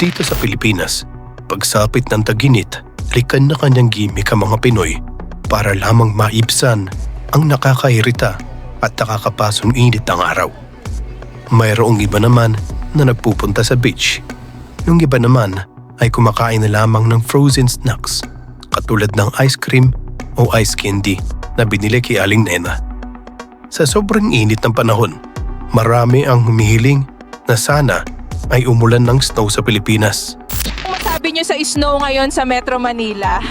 Dito sa Pilipinas, pagsapit ng taginit ay kanya-kanyang gimmick ang mga Pinoy para lamang maibsan ang nakakairita at nakakapasong init ng araw. Mayroong iba naman na nagpupunta sa beach. Yung iba naman ay kumakain na lamang ng frozen snacks katulad ng ice cream o ice candy na binili kay Aling Nena. Sa sobrang init ng panahon, marami ang humihiling na sana ay umulan ng snow sa Pilipinas. Masabi nyo sa snow ngayon sa Metro Manila?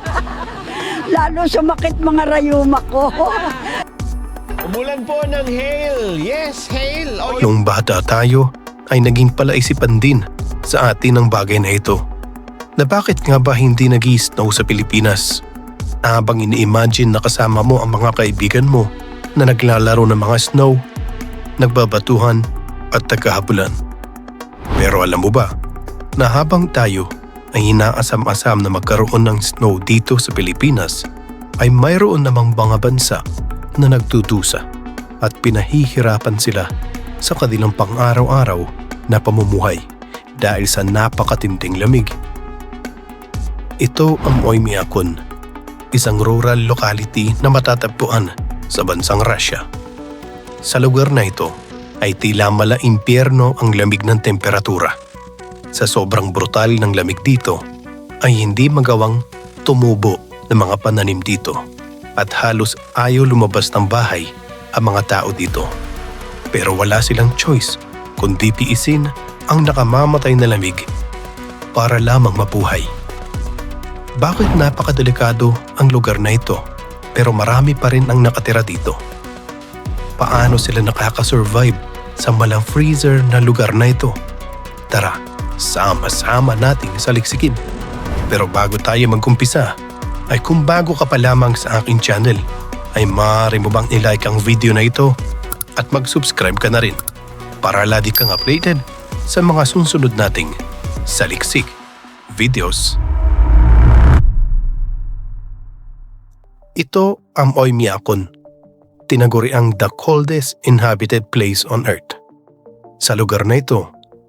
Lalo sumakit mga rayuma ko. Umulan po ng hail. Yes, hail. Oh, Nung bata tayo ay naging palaisipan din sa atin ang bagay na ito. Na bakit nga ba hindi nag snow sa Pilipinas? Habang ini-imagine na kasama mo ang mga kaibigan mo na naglalaro ng mga snow, nagbabatuhan at nagkahabulan. Pero alam mo ba na habang tayo ay inaasam-asam na magkaroon ng snow dito sa Pilipinas, ay mayroon namang mga bansa na nagtutusa at pinahihirapan sila sa kanilang pang-araw-araw na pamumuhay dahil sa napakatinding lamig. Ito ang Oymyakon, isang rural locality na matatagpuan sa bansang Russia. Sa lugar na ito ay tila mala impyerno ang lamig ng temperatura. Sa sobrang brutal ng lamig dito ay hindi magawang tumubo ng mga pananim dito at halos ayaw lumabas ng bahay ang mga tao dito. Pero wala silang choice kundi piisin ang nakamamatay na lamig para lamang mabuhay. Bakit napakadelikado ang lugar na ito pero marami pa rin ang nakatira dito? Paano sila nakakasurvive sa malang freezer na lugar na ito? Tara, sama-sama nating saliksikin. Pero bago tayo magkumpisa, ay kung bago ka pa lamang sa aking channel, ay maaari mo bang ilike ang video na ito at mag-subscribe ka na rin para lagi kang updated sa mga susunod nating saliksik videos. Ito ang Oymyakon, tinaguri ang the coldest inhabited place on earth. Sa lugar na ito,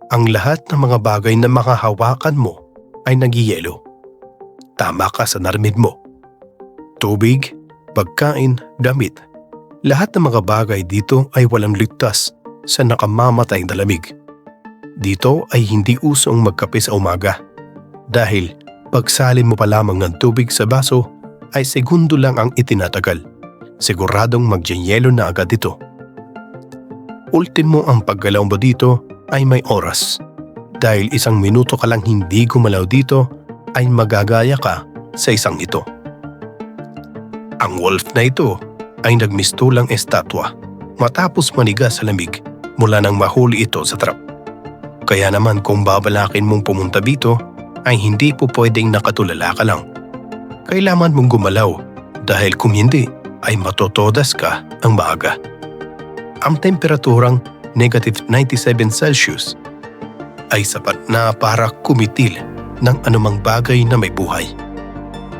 ang lahat ng mga bagay na makahawakan mo ay nagiyelo. Tama ka sa narinig mo. Tubig, pagkain, damit. Lahat ng mga bagay dito ay walang ligtas sa nakamamatay na lamig. Dito ay hindi usong magkape sa umaga dahil pagsalin mo pa lamang ng tubig sa baso ay segundo lang ang itinatagal. Siguradong magjenyelo na agad ito. Ultimo ang paggalaw mo dito ay may oras. Dahil isang minuto ka lang hindi gumalaw dito ay magagaya ka sa isang ito. Ang wolf na ito ay nagmistulang estatwa matapos maniga sa lamig mula nang mahuli ito sa trap. Kaya naman kung babalakin mong pumunta dito ay hindi po pwedeng nakatulala ka lang. Kailangan mong gumalaw dahil kung hindi ay matotodas ka ang maaga. Ang temperaturang negative 97 Celsius ay sapat na para kumitil ng anumang bagay na may buhay.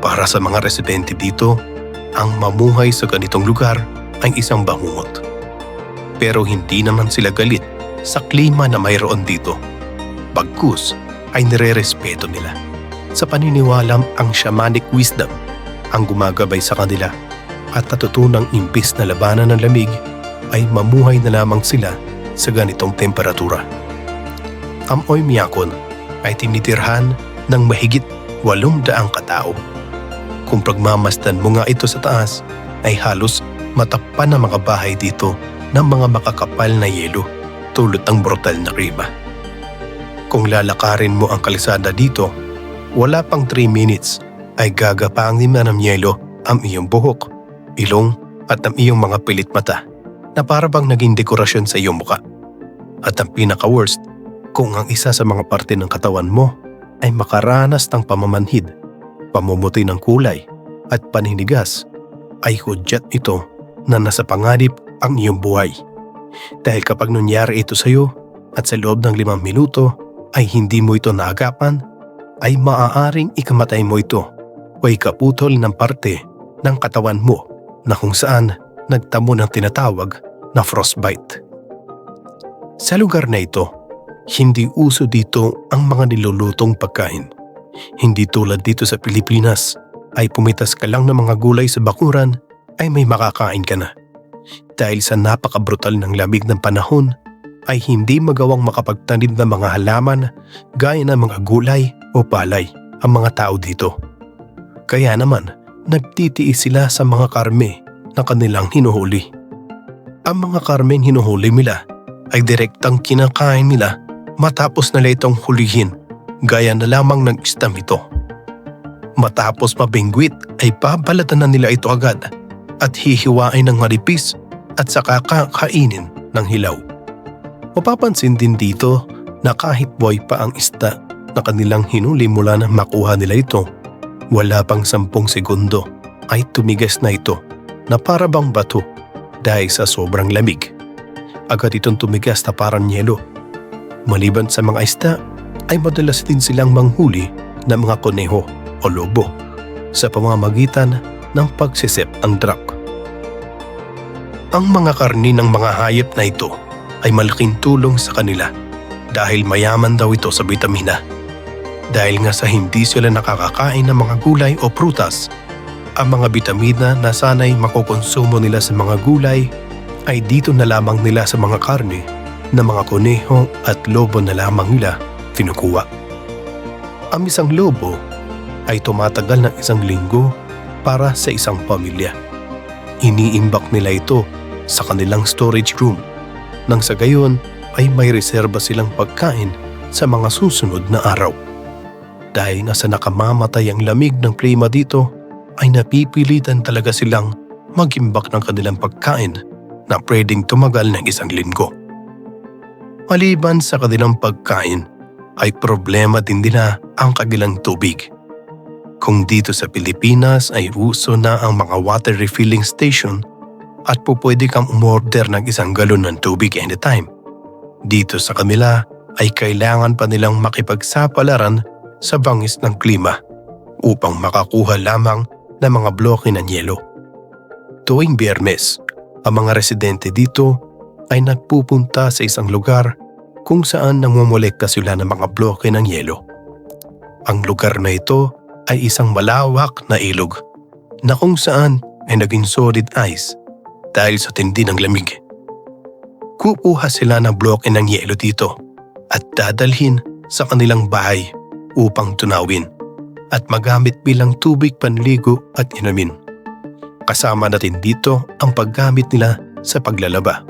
Para sa mga residente dito, ang mamuhay sa ganitong lugar ay isang bangungot. Pero hindi naman sila galit sa klima na mayroon dito. Bagkus ay nire-respeto nila. Sa paniniwalam ang shamanic wisdom ang gumagabay sa kanila at natutunang impis na labanan ng lamig ay mamuhay na lamang sila sa ganitong temperatura. Ang Oymyakon ay tinitirhan ng mahigit walong daang katao. Kung pagmamasdan mo nga ito sa taas, ay halos matakpan ng mga bahay dito ng mga makakapal na yelo tulad ng brutal na klima. Kung lalakarin mo ang kalisada dito, wala pang 3 minutes ay gagapangin na ng yelo ang iyong buhok, ilong at ang iyong mga pilit mata na para bang naging dekorasyon sa iyong muka. At ang pinaka-worst, kung ang isa sa mga parte ng katawan mo ay makaranas ng pamamanhid, pamumuti ng kulay at paninigas, ay hudyat ito na nasa panganib ang iyong buhay. Dahil kapag nangyari ito sa iyo at sa loob ng limang minuto ay hindi mo ito naagapan, ay maaaring ikamatay mo ito o ikaputol ng parte ng katawan mo na kung saan nagtamo ng tinatawag na frostbite. Sa lugar na ito, hindi uso dito ang mga nilulutong pagkain. Hindi tulad dito sa Pilipinas ay pumitas ka lang ng mga gulay sa bakuran ay may makakain ka na. Dahil sa napakabrutal ng lamig ng panahon ay hindi magawang makapagtanim ng mga halaman gaya ng mga gulay o palay ang mga tao dito. Kaya naman, nagtitiis sila sa mga karme na kanilang hinuhuli. Ang mga karmeng hinuhuli nila ay direktang kinakain nila matapos nila itong hulihin gaya na lamang ng istam ito. Matapos mabingwit ay babalatan na nila ito agad at hihiwain ng maripis at saka kakainin ng hilaw. Mapapansin din dito na kahit buhay pa ang isda na kanilang hinuli mula na makuha nila ito, wala pang sampung segundo ay tumigas na ito na para bang bato dahil sa sobrang lamig. Agad itong tumigas na parang yelo. Maliban sa mga isda, ay madalas din silang manghuli ng mga koneho o lobo sa pamamagitan ng pagsisip ang truck. Ang mga karni ng mga hayop na ito ay malaking tulong sa kanila dahil mayaman daw ito sa bitamina. Dahil nga sa hindi sila nakakakain ng mga gulay o prutas, ang mga bitamina na sanay makukonsumo nila sa mga gulay ay dito na lamang nila sa mga karne na mga koneho at lobo na lamang nila kinukuha. Ang isang lobo ay tumatagal ng isang linggo para sa isang pamilya. Iniimbak nila ito sa kanilang storage room nang sa gayon ay may reserba silang pagkain sa mga susunod na araw. Dahil nga sa nakamamatay ang lamig ng klima dito ay napipilitan talaga silang magimbak ng kanilang pagkain na pwedeng tumagal ng isang linggo. Maliban sa kanilang pagkain ay problema din nila ang kagilang tubig. Kung dito sa Pilipinas ay uso na ang mga water refilling station at po kang umorder ng isang galon ng tubig anytime. Dito sa kanila ay kailangan pa nilang makipagsapalaran sa bangis ng klima upang makakuha lamang ng mga bloke ng yelo. Tuwing biyernes, ang mga residente dito ay nagpupunta sa isang lugar kung saan namumulekta sila ng mga bloke ng yelo. Ang lugar na ito ay isang malawak na ilog na kung saan ay naging solid ice dahil sa tindi ng lamig. Kukuha sila ng bloke ng yelo dito at dadalhin sa kanilang bahay upang tunawin at magamit bilang tubig panligo at inumin. Kasama natin dito ang paggamit nila sa paglalaba.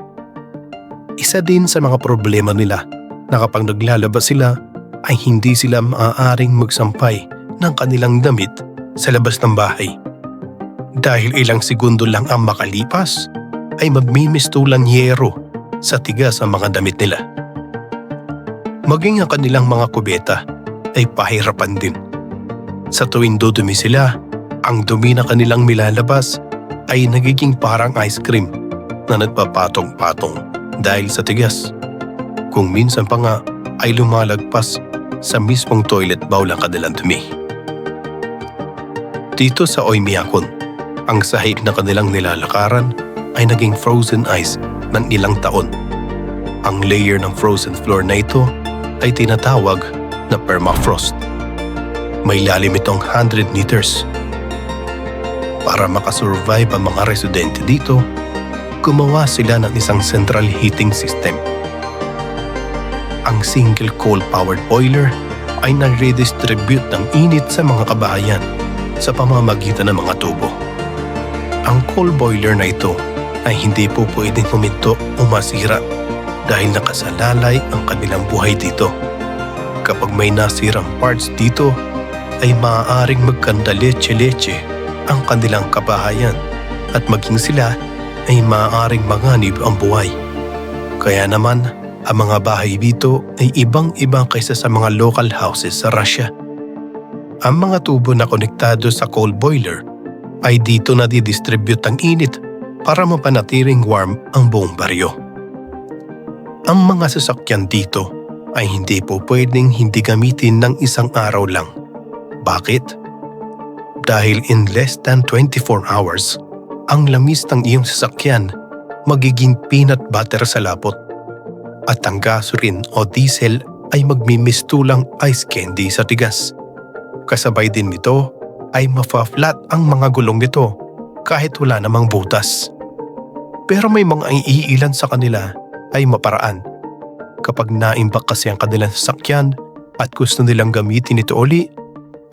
Isa din sa mga problema nila na kapag naglalaba sila ay hindi sila maaaring magsampay ng kanilang damit sa labas ng bahay. Dahil ilang segundo lang ang makalipas ay magmimistulang yero sa tigas ang mga damit nila. Maging ang kanilang mga kubeta ay pahirapan din. Sa tuwing dudumi sila, ang dumi na kanilang milalabas ay nagiging parang ice cream na nagpapatong-patong dahil sa tigas. Kung minsan pa nga ay lumalagpas sa mismong toilet bowl ang kanilang dumi. Dito sa Oymyakon, ang sahig na kanilang nilalakaran ay naging frozen ice ng ilang taon. Ang layer ng frozen floor na ito ay tinatawag na permafrost. May lalim itong 100 meters. Para makasurvive ang mga residente dito, gumawa sila ng isang central heating system. Ang single coal-powered boiler ay nag-redistribute ng init sa mga kabahayan sa pamamagitan ng mga tubo. Ang coal boiler na ito ay hindi po pwedeng huminto o masira dahil nakasalalay ang kanilang buhay dito. Kapag may nasirang parts dito, ay maaaring magkanda leche-leche ang kanilang kabahayan at maging sila ay maaaring manganib ang buhay. Kaya naman, ang mga bahay dito ay ibang-ibang kaysa sa mga local houses sa Russia. Ang mga tubo na konektado sa coal boiler ay dito na didistribute ang init para mapanatiling warm ang buong baryo. Ang mga sasakyan dito ay hindi po pwedeng hindi gamitin ng isang araw lang. Bakit? Dahil in less than 24 hours, ang lamis ng iyong sasakyan magiging peanut butter sa lapot. at ang gasoline o diesel ay magmimistulang ice candy sa tigas. Kasabay din nito ay mafa-flat ang mga gulong nito kahit wala namang butas. Pero may mga iilan sa kanila ay maparaan. Kapag naimbak kasi ang kanilang sasakyan at gusto nilang gamitin ito uli,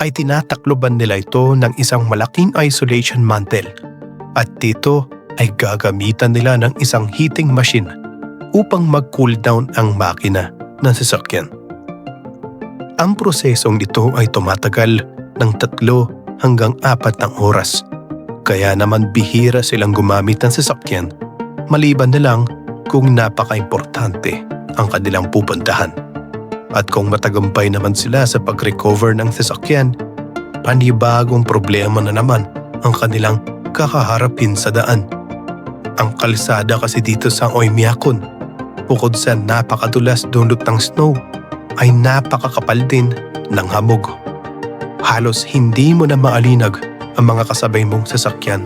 ay tinatakloban nila ito ng isang malaking isolation mantle. At dito ay gagamitan nila ng isang heating machine upang mag-cool down ang makina ng sasakyan. Ang prosesong ito ay tumatagal ng tatlo hanggang apat ng oras. Kaya naman bihira silang gumamit ng sasakyan maliban na lang kung napaka-importante ang kanilang pupuntahan. At kung matagumpay naman sila sa pag-recover ng sasakyan, panibagong problema na naman ang kanilang kakaharapin sa daan. Ang kalsada kasi dito sa Oymyakon, bukod sa napakadulas dulot ng snow, ay napakakapal din ng hamog. Halos hindi mo na maalinag ang mga kasabay mong sasakyan,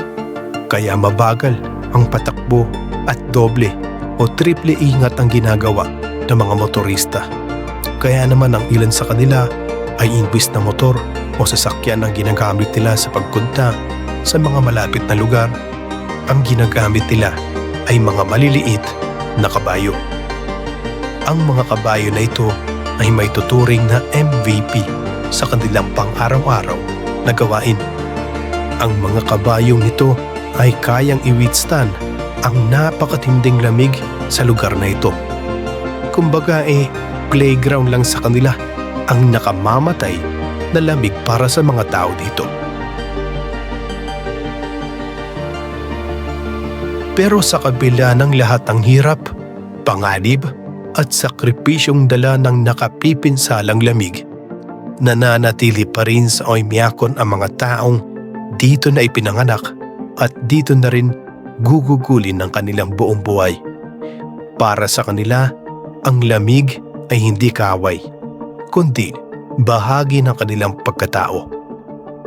kaya mabagal ang patakbo at doble o triple ingat ang ginagawa ng mga motorista. Kaya naman ang ilan sa kanila ay imbis na motor o sasakyan ang ginagamit nila sa pagpunta sa mga malapit na lugar, ang ginagamit nila ay mga maliliit na kabayo. Ang mga kabayo na ito ay may tuturing na MVP sa kanilang pang-araw-araw na gawain. Ang mga kabayong nito ay kayang i-withstand ang napakatinding lamig sa lugar na ito. Kumbaga eh, playground lang sa kanila ang nakamamatay na lamig para sa mga tao dito. Pero sa kabila ng lahat ng hirap, panganib at sakripisyong dala ng nakapipinsalang lamig, nananatili pa rin sa Oymyakon ang mga taong dito na ipinanganak at dito na rin gugugulin ng kanilang buong buhay. Para sa kanila, ang lamig ay hindi kaway, kundi bahagi ng kanilang pagkatao.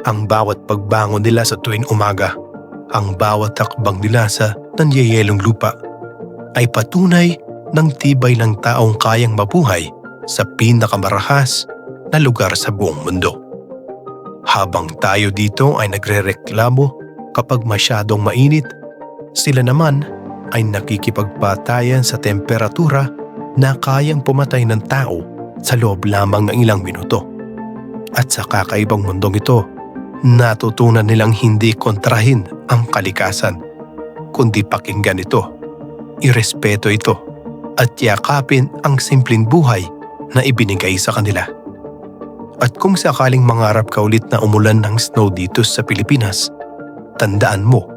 Ang bawat pagbangon nila sa tuwing umaga, ang bawat takbang nila sa nanyayelong lupa, ay patunay ng tibay ng taong kayang mabuhay sa pinakamarahas na lugar sa buong mundo. Habang tayo dito ay nagrereklamo kapag masyadong mainit, sila naman ay nakikipagpatayan sa temperatura na kayang pumatay ng tao sa loob lamang ng ilang minuto. At sa kakaibang mundong ito, natutunan nilang hindi kontrahin ang kalikasan, kundi pakinggan ito, irespeto ito, at yakapin ang simpleng buhay na ibinigay sa kanila. At kung sakaling mangarap ka ulit na umulan ng snow dito sa Pilipinas, tandaan mo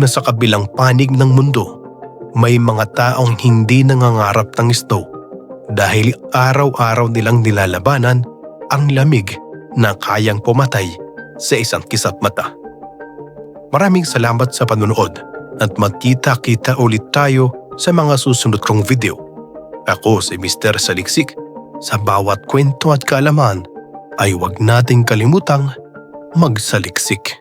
na sa kabilang panig ng mundo, may mga taong hindi nangangarap ng snow dahil araw-araw nilang nilalabanan ang lamig na kayang pumatay sa isang kisap mata. Maraming salamat sa panunood at magkita-kita ulit tayo sa mga susunod kong video. Ako si Mr. Saliksik. Sa bawat kwento at kaalaman ay huwag nating kalimutang magsaliksik.